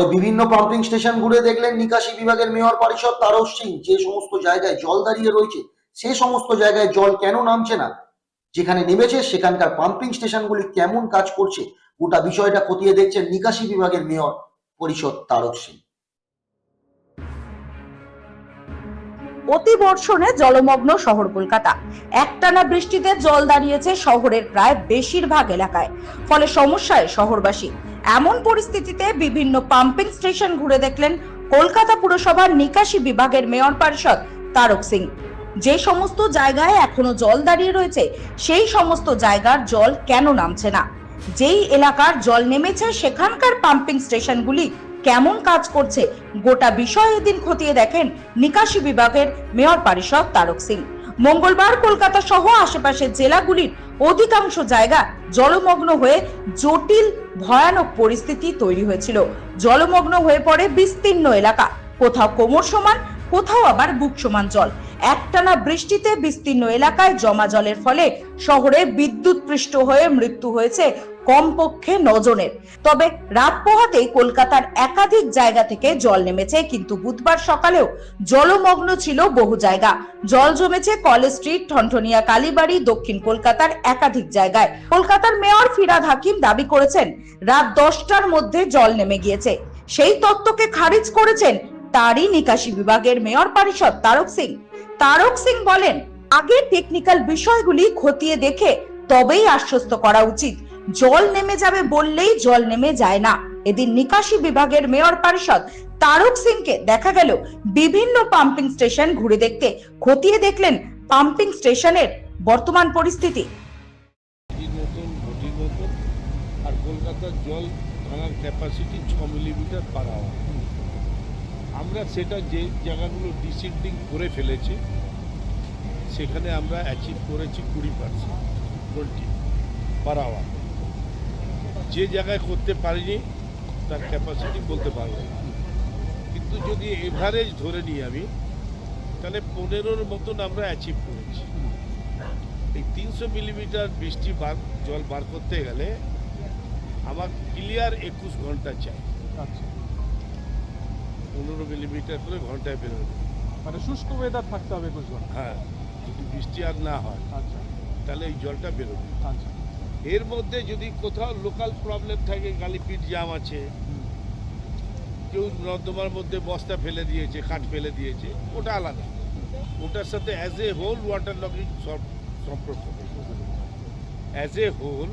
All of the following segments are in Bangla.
শহরে বিভিন্ন পাম্পিং স্টেশন ঘুরে দেখলেন নিকাশি বিভাগের মেয়র পরিষদ তারক সিং। যে সমস্ত জায়গায় জল দাঁড়িয়ে রয়েছে, সে সমস্ত জায়গায় জল কেন নামছে না? যেখানে নেমেছে, সেখানকার পাম্পিং স্টেশনগুলি কেমন কাজ করছে? গোটা বিষয়টা খতিয়ে দেখছেন নিকাশি বিভাগের মেয়র পরিষদ তারক সিং। অতি জলমগ্ন শহর কলকাতা। একটানা বৃষ্টিতে জল দাঁড়িয়েছে শহরের প্রায় বেশিরভাগ এলাকায়। ফলে সমস্যায় শহরবাসী এমন পরিস্থিতিতে বিভিন্ন পাম্পিং স্টেশন ঘুরে দেখলেন কলকাতা পুরসভার নিকাশি বিভাগের মেয়র পরিষদ তারক সিং। যে সমস্ত জায়গায় এখনও জল দাঁড়িয়ে রয়েছে, সেই সমস্ত জায়গার জল কেন নামছে না? যেই এলাকার জল নেমেছে, সেখানকার পাম্পিং স্টেশনগুলি কেমন কাজ করছে, গোটা বিষয় এদিন খতিয়ে দেখেন নিকাশি বিভাগের মেয়র পরিষদ তারক সিং। মঙ্গলবার কলকাতা সহ আশেপাশের জেলাগুলির অধিকাংশ জায়গা জলমগ্ন হয়ে জটিল, ভয়ানক পরিস্থিতি তৈরি হয়েছিল। জলমগ্ন হয়ে পড়ে বিস্তীর্ণ এলাকা। কোথাও কোমর সমান, কোথাও আবার বুক সমান জল। একটানা বৃষ্টিতে বিস্তীর্ণ এলাকায় জমা জলের ফলে শহরে বিদ্যুৎ পৃষ্ঠ হয়ে মৃত্যু হয়েছে কমপক্ষে নজনের। তবে রাত পোহাতেই কলকাতার একাধিক জায়গা থেকে জল নেমেছে, কিন্তু বুধবার সকালেও জলমগ্ন ছিল বহু জায়গা। জল জমেছে কলেজ স্ট্রিট, ঠনঠনিয়া কালীবাড়ি, দক্ষিণ কলকাতার একাধিক জায়গায়। কলকাতার মেয়র ফিরাদ হাকিম দাবি করেছেন, রাত দশটার মধ্যে জল নেমে গিয়েছে। সেই তত্ত্বকে খারিজ করেছেন তারই নিকাশি বিভাগের মেয়র পরিষদ তারক সিং। তারক সিং বলেন, আগে টেকনিক্যাল বিষয়গুলি খতিয়ে দেখে তবেই আশ্বস্ত করা উচিত। জল নেমে যাবে বললেই জল নেমে যায় না। এদিন নিকাশি বিভাগের মেয়র পরিষদ তারক সিংকে দেখা গেল বিভিন্ন পাম্পিং স্টেশন ঘুরে দেখতে। খতিয়ে দেখলেন পাম্পিং স্টেশনের বর্তমান পরিস্থিতি। আর কলকাতার জল ক্যাপাসিটি ছ মিলিমিটার পার আওয়ার আমরা সেটা যে জায়গাগুলো ডিসিপ্লিন করে ফেলেছি, সেখানে আমরা অ্যাচিভ করেছি কুড়ি পার্সেন্ট টোয়েন্টি পার আওয়ার যে জায়গায় করতে পারিনি, তার ক্যাপাসিটি বলতে পারব কিন্তু যদি এভারেজ ধরে নিই আমি, তাহলে পনেরোর মতন আমরা অ্যাচিভ করেছি। এই তিনশো মিলিমিটার বৃষ্টি বার, জল বার করতে গেলে, আমার ক্লিয়ার একুশ ঘণ্টা চাই। আচ্ছা। পনেরো মিলিমিটার করে ঘন্টায় বেরোবে মানে শুষ্ক ওয়েদার থাকতে হবে একুশ ঘণ্টা। হ্যাঁ যদি বৃষ্টি আর না হয় আচ্ছা। তাহলে এই জলটা বেরোবে আচ্ছা। এর মধ্যে যদি কোথাও লোকাল প্রবলেম থাকে গালিপিট জাম আছে কেউ নর্দমার মধ্যে বস্তা ফেলে দিয়েছে কাঠ ফেলে দিয়েছে ওটা আলাদা। ওটার সাথে as a whole water logging সম্পর্ক অ্যাজ এ হোল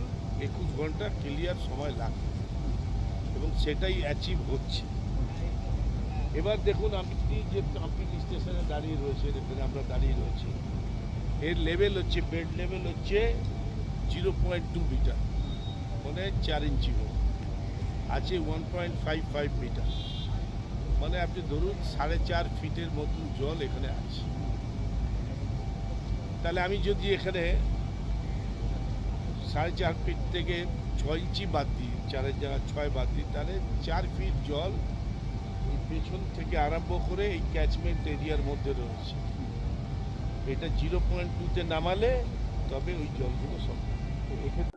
একুশ ঘণ্টা ক্লিয়ার সময় লাগবে। এবং সেটাই অ্যাচিভ হচ্ছে। এবার দেখুন, আপনি যে পাম্পিং স্টেশনে দাঁড়িয়ে রয়েছে এখানে আমরা দাঁড়িয়ে রয়েছি। এর লেভেল হচ্ছে বেড লেভেল হচ্ছে জিরো পয়েন্ট টু মিটার মানে চার ইঞ্চি আছে one point five five metre মানে আপনি ধরুন সাড়ে চার ফিটের মতন জল এখানে আছে। তাহলে আমি যদি এখানে সাড়ে চার ফিট থেকে ছয় ইঞ্চি বাদ দিই চারের জায়গায় ছয় বাদ দিই, তাহলে চার ফিট জল পেছন থেকে আরম্ভ করে এই ক্যাচমেন্ট এরিয়ার মধ্যে রয়েছে। এটা জিরো পয়েন্ট টুতে নামালে তবে ওই জলগুলো সব এক্ষেত্রে